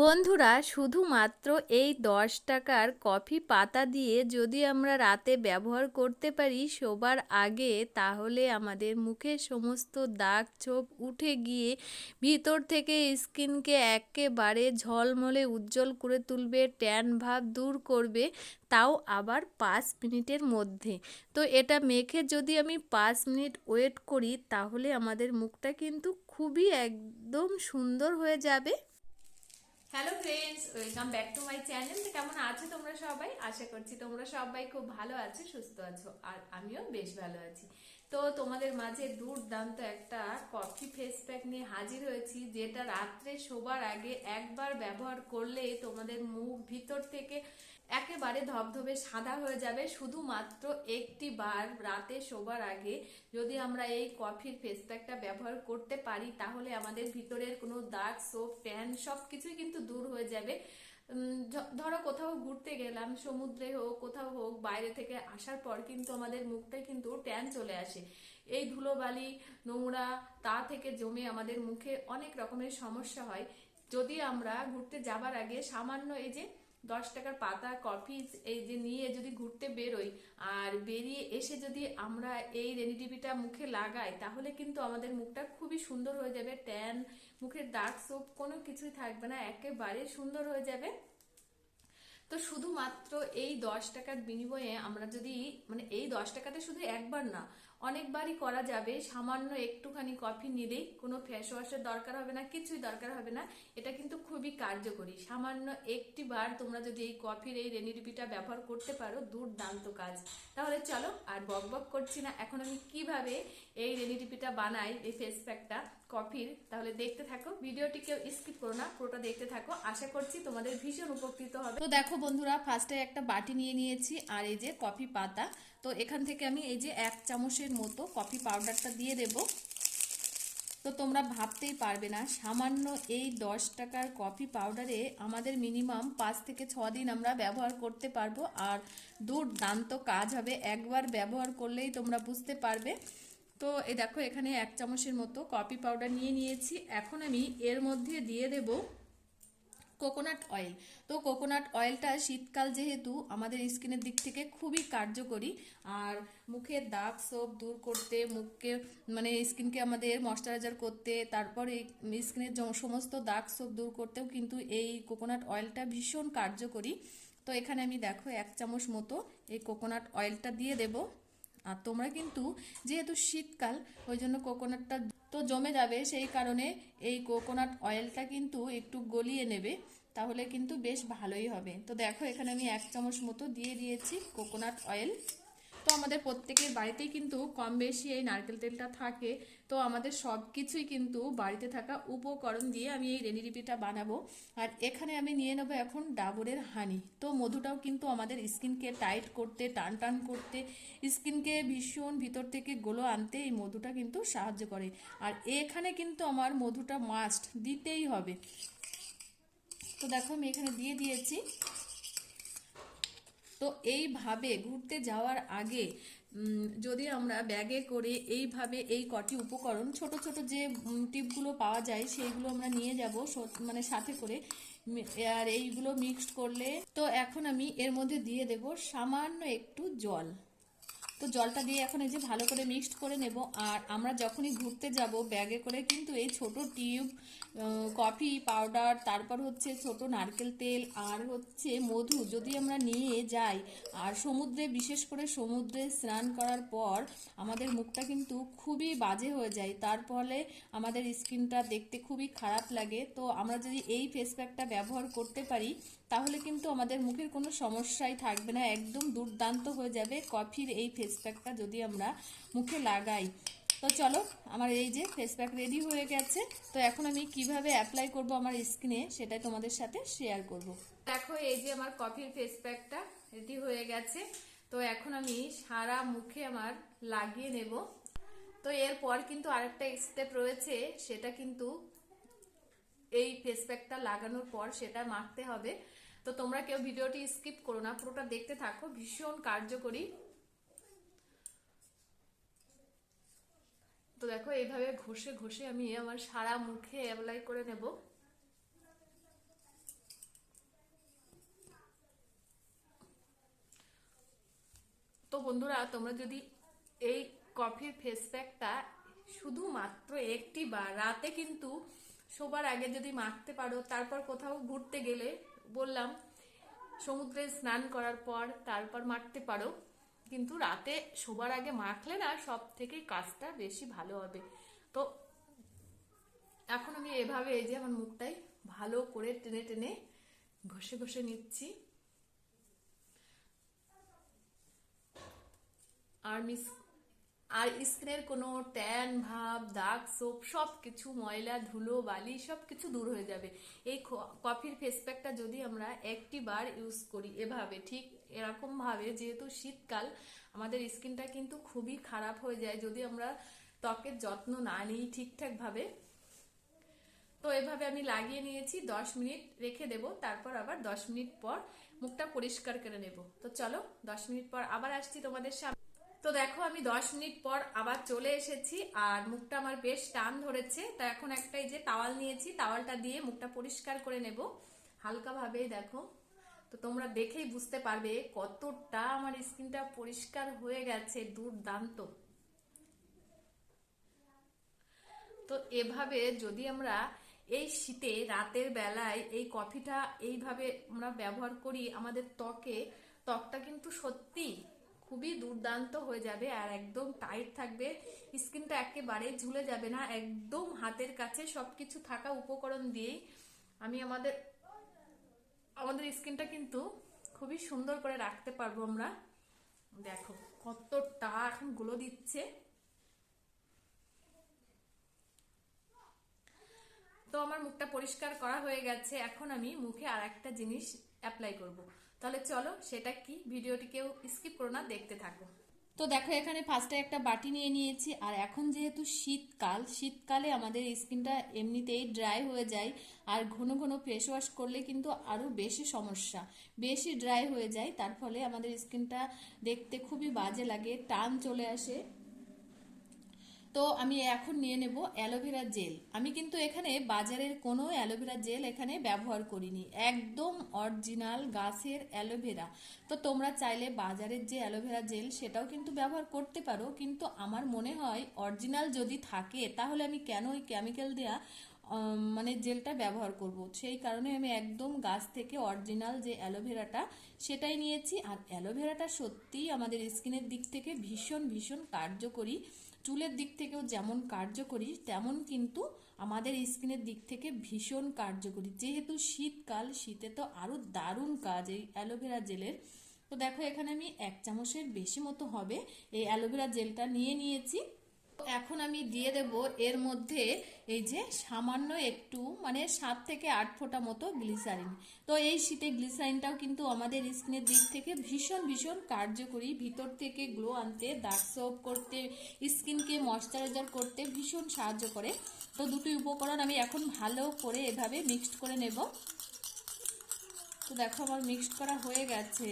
বন্ধুরা, শুধুমাত্র এই দশ টাকার কফি পাতা দিয়ে যদি আমরা রাতে ব্যবহার করতে পারি শোবার আগে, তাহলে আমাদের মুখের সমস্ত দাগ ছোপ উঠে গিয়ে ভিতর থেকে স্কিনকে একেবারে ঝলমলে উজ্জ্বল করে তুলবে, ট্যান ভাব দূর করবে, তাও আবার পাঁচ মিনিটের মধ্যে। তো এটা মেখে যদি আমি পাঁচ মিনিট ওয়েট করি, তাহলে আমাদের মুখটা কিন্তু খুবই একদম সুন্দর হয়ে যাবে। Hello friends welcome back to my channel তো কেমন আছো তোমরা সবাই? আশা করছি তোমরা সবাই খুব ভালো আছো, সুস্থ আছো, আর আমিও বেশ ভালো আছি। তো তোমাদের মাঝে দুর্দান্ত একটা কফি ফেস প্যাক নিয়ে হাজির হয়েছি, যেটা রাত্রে শোবার আগে একবার ব্যবহার করলে তোমাদের মুখ ভিতর থেকে একেবারে ধবধবে সাদা হয়ে যাবে। শুধুমাত্র একটি বার রাতে শোবার আগে যদি আমরা এই কফির ফেস প্যাকটা ব্যবহার করতে পারি, তাহলে আমাদের ভিতরের কোনো দাগ সোপ ট্যান সব কিছুই কিন্তু দূর হয়ে যাবে। ধরো কোথাও ঘুরতে গেলাম, সমুদ্রে হোক, কোথাও হোক, বাইরে থেকে আসার পর কিন্তু আমাদের মুখটায় কিন্তু ট্যান চলে আসে। এই ধুলোবালি, নোংরা, তা থেকে জমে আমাদের মুখে অনেক রকমের সমস্যা হয়। যদি আমরা ঘুরতে যাবার আগে সামান্য এই যে দশ টাকার পাতা কফি এই যে নিয়ে যদি ঘুরতে বেরোই, আর বেরিয়ে এসে যদি আমরা এই রেনিডিবিটা মুখে লাগাই, তাহলে কিন্তু আমাদের মুখটা খুবই সুন্দর হয়ে যাবে ট্যান মুখের ডার্ক সোপ কোনো কিছুই থাকবে না একেবারে সুন্দর হয়ে যাবে। তো শুধুমাত্র এই দশ টাকার বিনিময়ে আমরা যদি মানে এই দশ টাকাতে শুধু একবার না অনেকবারই করা যাবে। সামান্য একটুখানি কফি নিলেই কোনো ফেস ওয়াশের দরকার হবে না, কিছুই দরকার হবে না। এটা কিন্তু খুবই কার্যকরী। সামান্য একটি বার তোমরা যদি এই কফির এই রেনিডিপিটা ব্যবহার করতে পারো, দুর্দান্ত কাজ। তাহলে চলো আর বক বক করছি না। এখন আমি কীভাবে এই রেনিডিপিটা বানাই, এই ফেস প্যাকটা, কফির? তাহলে দেখতে থাকো। ভিডিওটি কেউ স্কিপ করো না, পুরোটা দেখতে থাকো। আশা করছি তোমাদের ভীষণ উপকৃত হবে। তো দেখো বন্ধুরা ফার্স্টে একটা বাটি নিয়ে নিয়েছি, আর এই যে কফি পাতা। তো এখান থেকে আমি এই যে এক চামচের মতো কফি পাউডারটা দিয়ে দেব। তো তোমরা ভাবতেই পারবে না, সামান্য এই দশ টাকার কফি পাউডারে আমাদের মিনিমাম পাঁচ থেকে ছ দিন আমরা ব্যবহার করতে পারব আর দুর্দান্ত কাজ হবে, একবার ব্যবহার করলেই তোমরা বুঝতে পারবে। তো এই দেখো এখানে এক চামচের মতো কফি পাউডার নিয়ে নিয়েছি, এখন আমি এর মধ্যে দিয়ে দেবো কোকোনাট অয়েল তো কোকোনাট অয়েলটা শীতকাল যেহেতু আমাদের স্কিনের দিক থেকে খুবই কার্যকরী। আর মুখের দাগ সোপ দূর করতে, মুখকে মানে স্কিনকে আমাদের ময়শ্চারাইজার করতে, তারপরে স্কিনের সমস্ত দাগ সোপ দূর করতেও কিন্তু এই কোকোনাট অয়েলটা ভীষণ কার্যকরী। তো এখানে আমি দেখো এক চামচ মতো এই কোকোনাট অয়েলটা দিয়ে দেব। আর তোমরা কিন্তু যেহেতু শীতকাল ওই জন্য কোকোনাটটা তো জমে যাবে, সেই কারণে এই কোকোনাট অয়েলটা কিন্তু একটু গলিয়ে নেবে, তাহলে কিন্তু বেশ ভালোই হবে। তো দেখো, এখানে আমি এক চামচ মতো দিয়ে দিয়েছি কোকোনাট অয়েল তো আমাদের প্রত্যেকের বাড়িতেই কিন্তু কম বেশি এই নারকেল তেলটা থাকে। তো আমাদের সব কিছুই কিন্তু বাড়িতে থাকা উপকরণ দিয়ে আমি এই রেনিডিপিটা বানাবো। আর এখানে আমি নিয়ে নেব এখন ডাবরের হানি। তো মধুটাও কিন্তু আমাদের স্কিনকে টাইট করতে, টান টান করতে, স্কিনকে ভীষণ ভিতর থেকে গোলো আনতে এই মধুটা কিন্তু সাহায্য করে। আর এখানে কিন্তু আমার মধুটা মাস্ট দিতেই হবে। তো দেখো আমি এখানে দিয়ে দিয়েছি। তো এইভাবে ঘুরতে যাওয়ার আগে যদি আমরা ব্যাগে করে এইভাবে এই কটি উপকরণ, ছোট ছোট যে টিপগুলো পাওয়া যায় সেইগুলো আমরা নিয়ে যাব মানে সাথে করে আর এইগুলো মিক্সড করলে, তো এখন আমি এর মধ্যে দিয়ে দেব সামান্য একটু জল। তো জলটা দিয়ে এখন এই যে ভালো করে মিক্সড করে নেব। আর আমরা যখনই ঘুরতে যাব ব্যাগে করে কিন্তু এই ছোট টিউব কফি পাউডার তারপর হচ্ছে ছোট নারকেল তেল, আর হচ্ছে মধু যদি আমরা নিয়ে যাই, আর সমুদ্রে বিশেষ করে সমুদ্রে স্নান করার পর আমাদের মুখটা কিন্তু খুবই বাজে হয়ে যায়। তার ফলে আমাদের স্কিনটা দেখতে খুবই খারাপ লাগে। তো আমরা যদি এই ফেস প্যাকটা ব্যবহার করতে পারি, তাহলে কিন্তু আমাদের মুখের কোনো সমস্যাই থাকবে না। একদম দুর্দান্ত হয়ে যাবে কফির এই ফেস প্যাকটা যদি আমরা মুখে লাগাই, তো চলো আমার এই যে ফেস প্যাক রেডি হয়ে গেছে। তো এখন আমি কীভাবে অ্যাপ্লাই করব আমার স্কিনে সেটাই তোমাদের সাথে শেয়ার করব। দেখো এই যে আমার কফির ফেস প্যাকটা রেডি হয়ে গেছে। তো এখন আমি সারা মুখে আমার লাগিয়ে নেব। তো এরপর কিন্তু আরেকটা স্টেপ রয়েছে, সেটা কিন্তু এই ফেস প্যাকটা লাগানোর পর সেটা মাখতে হবে। তো তোমরা কেউ ভিডিওটি স্কিপ করো না, পুরোটা দেখতে থাকো, ভীষণ কার্যকরী। তো দেখো, এইভাবে ঘষে ঘষে আমি আমার সারা মুখে অ্যাপ্লাই করে নেব। তো বন্ধুরা, তোমরা যদি এই কফির ফেস প্যাকটা শুধুমাত্র একটি বার রাতে কিন্তু শোবার আগে যদি মাখতে পারো, তারপর কোথাও ঘুরতে গেলে বললাম, সমুদ্রে স্নান করার পর তারপর মাখতে পারো। কিন্তু রাতে শোবার আগে মাখলে না সব থেকে কাজটা বেশি ভালো হবে। তো এখন আমি এভাবে এই যে আমার মুখটাই ভালো করে টেনে টেনে ঘষে ঘষে নিচ্ছি। আর মিস আর স্কিনের কোনো ট্যান, ভাব, দাগ, সোপ সব কিছু ময়লা, ধুলো, বালি সব কিছু দূর হয়ে যাবে। এই কফির ফেস প্যাকটা যদি আমরা একটি বার ইউজ করি এভাবে, ঠিক এরকমভাবে যেহেতু শীতকাল, আমাদের স্কিনটা কিন্তু খুবই খারাপ হয়ে যায় যদি আমরা ত্বকের যত্ন না নিই ঠিকঠাকভাবে তো এভাবে আমি লাগিয়ে নিয়েছি, দশ মিনিট রেখে দেব, তারপর আবার দশ মিনিট পর মুখটা পরিষ্কার করে নেব। তো চলো, দশ মিনিট পর আবার আসছি তোমাদের সামনে। তো দেখো, আমি দশ মিনিট পর আবার চলে এসেছি আর মুখটা আমার বেশ টান ধরেছে। তো এখন একটা এই যে টাওয়াল নিয়েছি, টাওয়ালটা দিয়ে মুখটা পরিষ্কার করে নেব। হালকা ভাবেই দেখো। তো তোমরা দেখেই বুঝতে পারবে কতটা আমার স্কিনটা পরিষ্কার হয়ে গেছে, দুর্দান্ত। তো এভাবে যদি আমরা এই শীতে রাতের বেলায় এই কফিটা এইভাবে আমরা ব্যবহার করি, আমাদের ত্বকে, ত্বকটা কিন্তু সত্যি খুবই দুর্দান্ত হয়ে যাবে আর একদম টাইট থাকবে। স্কিনটা একেবারে ঝুলে যাবে না, একদম হাতের কাছে সবকিছু থাকা উপকরণ দিয়েই আমি আমাদের আমাদের স্কিনটা কিন্তু খুবই সুন্দর করে রাখতে পারব আমরা। দেখো কতটা এখনগুলো দিচ্ছে। তো আমার মুখটা পরিষ্কার করা হয়ে গেছে, এখন আমি মুখে আর একটা জিনিস অ্যাপ্লাই করব। তাহলে চলো সেটা কি? ভিডিওটিকেও স্কিপ করো না, দেখতে থাকো। তো দেখো, এখানে ফার্স্টে একটা বাটি নিয়ে নিয়েছি, আর এখন যেহেতু শীতকাল, শীতকালে আমাদের স্কিনটা এমনিতেই ড্রাই হয়ে যায়, আর ঘন ঘন ফেস ওয়াশ করলে কিন্তু আরও বেশি সমস্যা, বেশি ড্রাই হয়ে যায়, তার ফলে আমাদের স্কিনটা দেখতে খুবই বাজে লাগে, টান চলে আসে। তো আমি এখন নিয়ে নেব অ্যালোভেরা জেল। আমি কিন্তু এখানে বাজারের কোনো অ্যালোভেরা জেল এখানে ব্যবহার করিনি। একদম অরিজিনাল গাছের অ্যালোভেরা। তো তোমরা চাইলে বাজারের যে অ্যালোভেরা জেল সেটাও কিন্তু ব্যবহার করতে পারো। কিন্তু আমার মনে হয় অরিজিনাল যদি থাকে, তাহলে আমি কেন ওই কেমিক্যাল দেয়া মানে জেলটা ব্যবহার করব? সেই কারণে আমি একদম গাছ থেকে অরিজিনাল যে অ্যালোভেরাটা, সেটাই নিয়েছি। আর অ্যালোভেরাটা সত্যিই আমাদের স্কিনের দিক থেকে ভীষণ ভীষণ কার্যকরী। চুলের দিক থেকেও যেমন কার্যকরী, তেমন কিন্তু আমাদের স্কিনের দিক থেকে ভীষণ কার্যকরী। যেহেতু শীতকাল, শীতে তো আরও দারুণ কাজ এই অ্যালোভেরা জেলের। তো দেখো, এখানে আমি এক চামচের বেশি মতো হবে। এই অ্যালোভেরা জেলটা নিয়ে নিয়েছি। এখন আমি দিয়ে দেব এর মধ্যে এই যে সামান্য একটু মানে সাত থেকে আট ফোঁটা মতো গ্লিসারিন। তো এই শীতে গ্লিসারিনটাও কিন্তু আমাদের স্কিনের দিক থেকে ভীষণ ভীষণ কার্যকরী। ভিতর থেকে গ্লো আনতে, দাগ সোপ করতে, স্কিনকে ময়শ্চারাইজার করতে ভীষণ সাহায্য করে। তো দুটি উপকরণ আমি এখন ভালো করে এভাবে মিক্সড করে নেব। তো দেখো আমার মিক্সড করা হয়ে গেছে।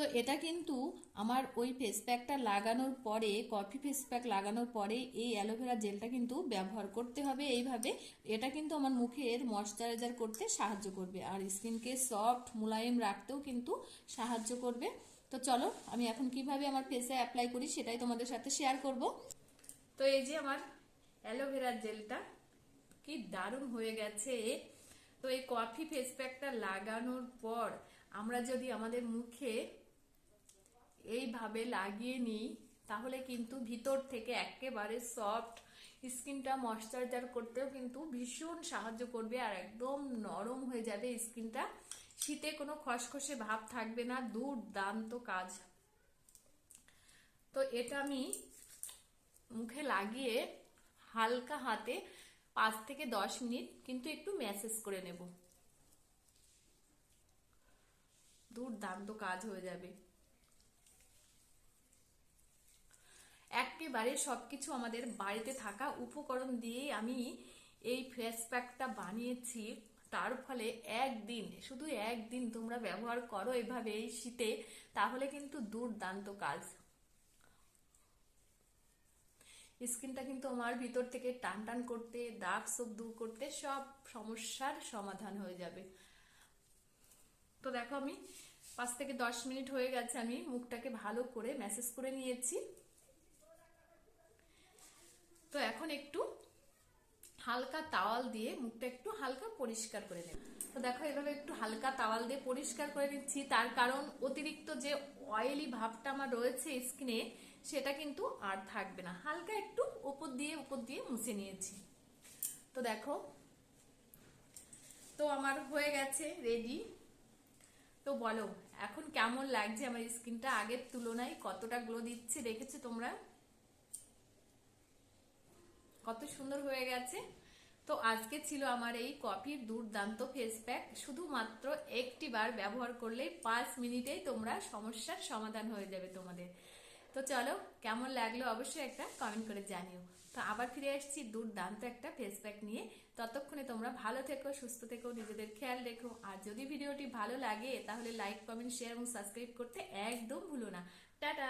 তো এটা কিন্তু আমার ওই ফেস প্যাকটা লাগানোর পরে কফি ফেস প্যাক লাগানোর পরে এই অ্যালোভেরা জেলটা কিন্তু ব্যবহার করতে হবে এইভাবে। এটা কিন্তু আমার মুখের ময়শ্চারাইজার করতে সাহায্য করবে আর স্কিনকে সফট মোলায়েম রাখতেও কিন্তু সাহায্য করবে। তো চলো, আমি এখন কীভাবে আমার ফেসে অ্যাপ্লাই করি সেটাই তোমাদের সাথে শেয়ার করব। তো এই যে আমার অ্যালোভেরার জেলটা কি দারুণ হয়ে গেছে। তো এই কফি ফেস প্যাকটা লাগানোর পর আমরা যদি আমাদের মুখে এইভাবে লাগিয়ে নিই, তাহলে কিন্তু ভিতর থেকে একেবারে সফট স্কিনটা ময়শ্চারাইজার করতেও কিন্তু ভীষণ সাহায্য করবে আর একদম নরম হয়ে যাবে স্কিনটা। শীতে কোনো খসখসে ভাব থাকবে না, দুর্দান্ত কাজ। তো এটা আমি মুখে লাগিয়ে হালকা হাতে পাঁচ থেকে দশ মিনিট কিন্তু একটু ম্যাসেজ করে নেব। দুর্দান্ত কাজ হয়ে যাবে। একেবারে সব কিছু আমাদের বাড়িতে থাকা উপকরণ দিয়েই আমি এই ফেস প্যাকটা বানিয়েছি। তার ফলে একদিন, শুধু একদিন তোমরা ব্যবহার করো এভাবে এই শীতে, তাহলে কিন্তু দুর্দান্ত কাজ। স্কিনটা কিন্তু আমার ভিতর থেকে টান টান করতে, দাগ সোপ দূর করতে সব সমস্যার সমাধান হয়ে যাবে। তো দেখো আমি পাঁচ থেকে দশ মিনিট হয়ে গেছে, আমি মুখটাকে ভালো করে ম্যাসেজ করে নিয়েছি। তো এখন একটু হালকা তাওয়াল দিয়ে মুখটা একটু হালকা পরিষ্কার করে নেব। তো দেখো, এভাবে একটু হালকা তাওয়াল দিয়ে পরিষ্কার করে নিচ্ছি। তার কারণ অতিরিক্ত যে অয়েলি ভাবটা আমার রয়েছে স্কিনে সেটা কিন্তু আর থাকবে না। হালকা একটু উপর দিয়ে উপর দিয়ে মুছে নিয়েছি। তো দেখো, তো আমার হয়ে গেছে রেডি তো বলো, এখন কেমন লাগছে আমার স্কিনটা আগের তুলনায় কতটা গ্লো দিচ্ছে? দেখেছ তোমরা? কত সুন্দর হয়ে গেছে। তো আজকে ছিল আমার এই কফির দুর্দান্ত ফেস প্যাক শুধুমাত্র একটি বার ব্যবহার করলে পাঁচ মিনিটেই তোমরা সমস্যার সমাধান হয়ে যাবে তোমাদের। তো চলো, কেমন লাগল অবশ্যই একটা কমেন্ট করে জানিও। তো আবার ফিরে আসছি দুর্দান্ত একটা ফেস প্যাক নিয়ে। ততক্ষণে তোমরা ভালো থেকো, সুস্থ থেকো, নিজেদের খেয়াল রেখো। আর যদি ভিডিওটি ভালো লাগে, তাহলে লাইক কমেন্ট শেয়ার এবং সাবস্ক্রাইব করতে একদম ভুলো না। টাটা!